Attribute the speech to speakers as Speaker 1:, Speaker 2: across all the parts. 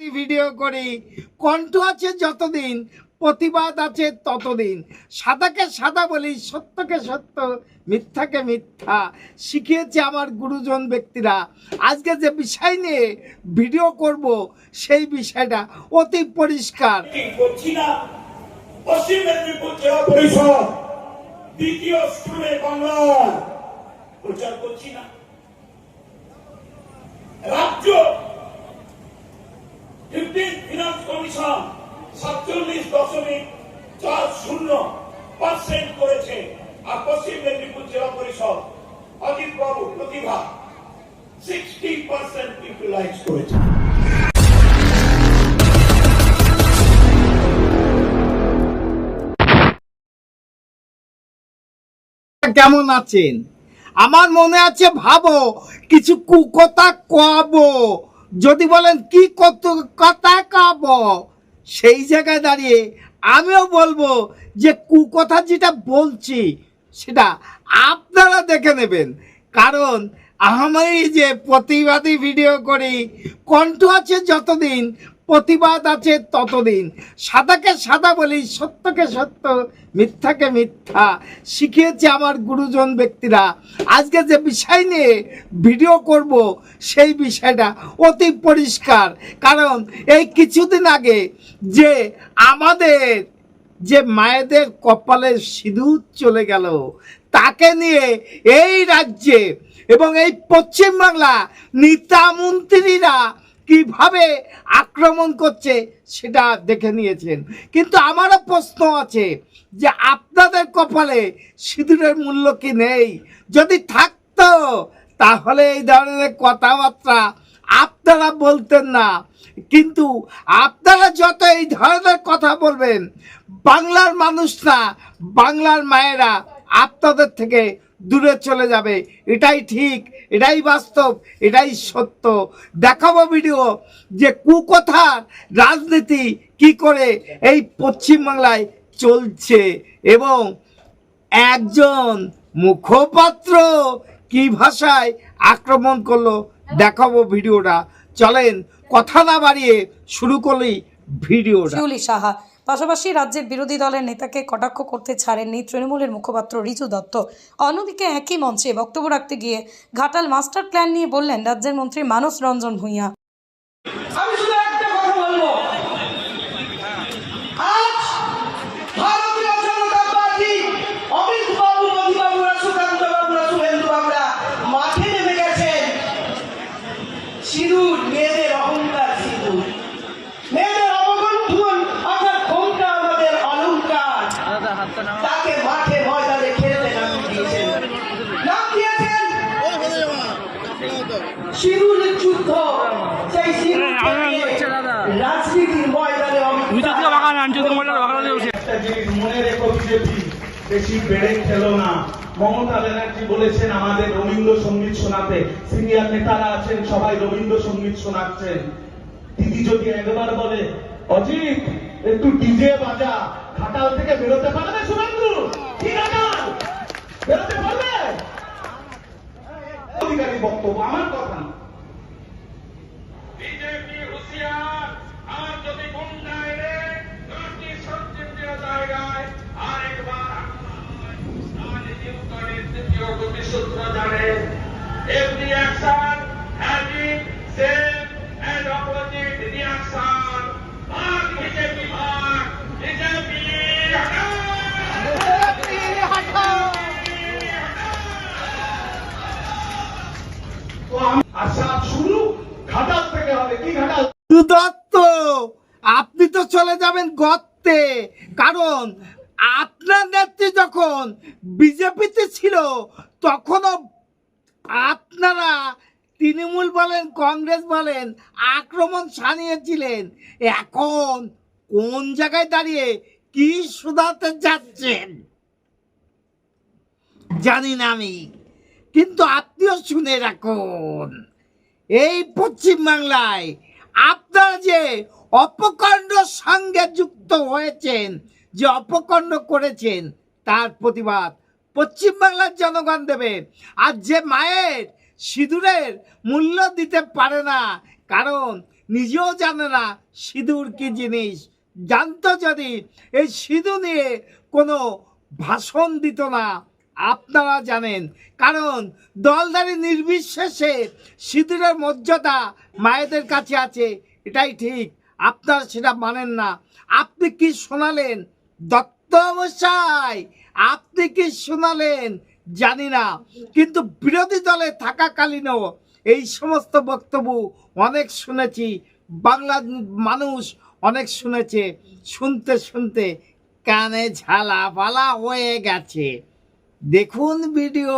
Speaker 1: Video করি। কণ্ঠ আছে যতদিন, প্রতিবাদ আছে ততদিন। সাদাকে সাদা বলি, সত্যকে সত্য, মিথ্যাকে মিথ্যা। শিখিয়েছে আমার গুরুজন ব্যক্তিরা। আজকে যে বিষয় নিয়ে ভিডিও করব, সেই বিষয়টা অতি পরিষ্কার।
Speaker 2: রাজ্য
Speaker 1: কেমন আছেন? আমার মনে আছে ভাবো কিছু কুকথা কব যদি বলেন কি কত কথা কাব, সেই জায়গায় দাঁড়িয়ে আমিও বলব যে কুকথা যেটা বলছি, সেটা আপনারা দেখে নেবেন। কারণ আমি যে প্রতিবাদী ভিডিও করি, কণ্ঠ আছে যতদিন, প্রতিবাদ আছে ততদিন। সাদাকে সাদা বলি, সত্যকে সত্য, মিথ্যাকে মিথ্যা। শিখিয়েছে আমার গুরুজন ব্যক্তিরা। আজকে যে বিষয় নিয়ে ভিডিও করব, সেই বিষয়টা অতি পরিষ্কার। কারণ এই কিছুদিন আগে যে আমাদের, যে মায়েদের কপালে সিঁদুর চলে গেল, তাকে নিয়ে এই রাজ্যে এবং এই পশ্চিমবাংলা নেতা মন্ত্রীরা কীভাবে আক্রমণ করছে সেটা দেখে নিয়েছেন। কিন্তু আমারও প্রশ্ন আছে যে আপনাদের কপালে সিঁদুরের মূল্য কি নেই? যদি থাকতো, তাহলে এই ধরনের কথাবার্তা আপনারা বলতেন না। কিন্তু আপনারা যত এই ধরনের কথা বলবেন, বাংলার মানুষরা, বাংলার মায়েরা আপনাদের থেকে দূরে চলে যাবে। এটাই ঠিক, এটাই বাস্তব, এটাই সত্য। দেখাবো ভিডিও যে কুকথার রাজনীতি কি করে এই পশ্চিমবাংলায় চলছে এবং একজন মুখপাত্র কি ভাষায় আক্রমণ করল দেখাবো ভিডিওটা চলেন, কথা না বাড়িয়ে শুরু করলি ভিডিওটা
Speaker 3: শিউলি সাহা পাশাপাশি রাজ্যের বিরোধী দলের নেতাকে কটাক্ষ করতে ছাড়েননি তৃণমূলের মুখপাত্র রিজু দত্ত। অন্যদিকে একই মঞ্চে বক্তব্য রাখতে গিয়ে ঘাটাল মাস্টার প্ল্যান নিয়ে বললেন রাজ্যের মন্ত্রী মানস রঞ্জন ভূঁইয়া।
Speaker 4: আমি শুধু একটা কথা সিঁদুরের যুদ্ধ। সেই সিঁদুর রাজনীতির ময়দানে
Speaker 5: একটা জিনিস মনে রেখো বিজেপি বেশি বেড়ে খেলো না। মমতা ব্যানার্জি বলেছেন আমাদের রবীন্দ্র সংগীত শোনাতে সিনিয়র নেতারা আছেন সবাই রবীন্দ্র সংগীত শোনাচ্ছেন। দিদি যদি একবার বলে অজিত একটু ডিজে বাজা খাটাল থেকে বেরোতে পারবে শুভেন্দু? কি খাটাল বেরোতে পারবে? অধিকারী বক্তব্য আমার কথা না
Speaker 2: বিজেপি হুঁশিয়ার আর যদি গুন্ডা এলে দশটি সবচেয়ে দেওয়া জায়গায় আরেকবার রাজনীতি উত্তরের তৃতীয় গতিসূত্র জানে every action having same and opposite reaction ভাগ বিজেপি ভাগ? বিজেপি
Speaker 5: তো আমি আশা শুরু, ঘাটাল থেকে হবে। কি ঘাটাল?
Speaker 1: আপনি তো চলে যাবেন গর্তে। কারণ, আপনার নেত্রী যখন বিজেপিতে ছিল, তখনও আপনারা তৃণমূল বলেন, কংগ্রেস বলেন, আক্রমণ সানিয়েছিলেন এখন কোন জায়গায় দাঁড়িয়ে কি শুধাতে যাচ্ছেন? জানি না আমি, কিন্তু আপনিও শুনে রাখুন, এই পশ্চিমবাংলায় আপনারা যে অপকর্ণ সঙ্গে যুক্ত হয়েছেন, যে অপকর্ণ করেছেন, তার প্রতিবাদ পশ্চিমবাংলার জনগণ দেবে। আর যে মায়ের সিঁদুরের মূল্য দিতে পারে না, কারণ নিজেও জানে না সিঁদুর কি জিনিস। জানতো যদি, এই সিঁদুর নিয়ে কোনো ভাষণ দিত না। আপনারা জানেন, কারণ দলদারি নির্বিশেষে সিঁদুরের মর্যাদা মায়েদের কাছে আছে। এটাই ঠিক, আপনারা সেটা মানেন না। আপনি কি শোনালেন? দত্ত মশাই আপনি কি শোনালেন? জানি না। কিন্তু বিরোধী দলে থাকাকালীনও এই সমস্ত বক্তব্য অনেক শুনেছি। বাংলার মানুষ অনেক শুনেছে। শুনতে শুনতে কানে ঝালা পালা হয়ে গেছে। দেখুন ভিডিও।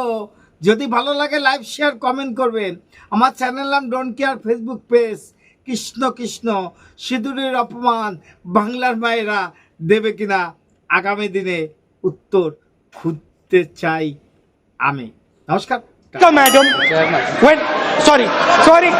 Speaker 1: যদি ভালো লাগে লাইভ শেয়ার, কমেন্ট করবেন। আমার চ্যানেল নাম don't care Facebook page. Krishna Krishna. সিঁদুরের অপমান বাংলার মায়েরা দেবে কিনা আগামী দিনে। উত্তর খুঁজতে চাই আমি। নমস্কার।
Speaker 6: Madam sorry sorry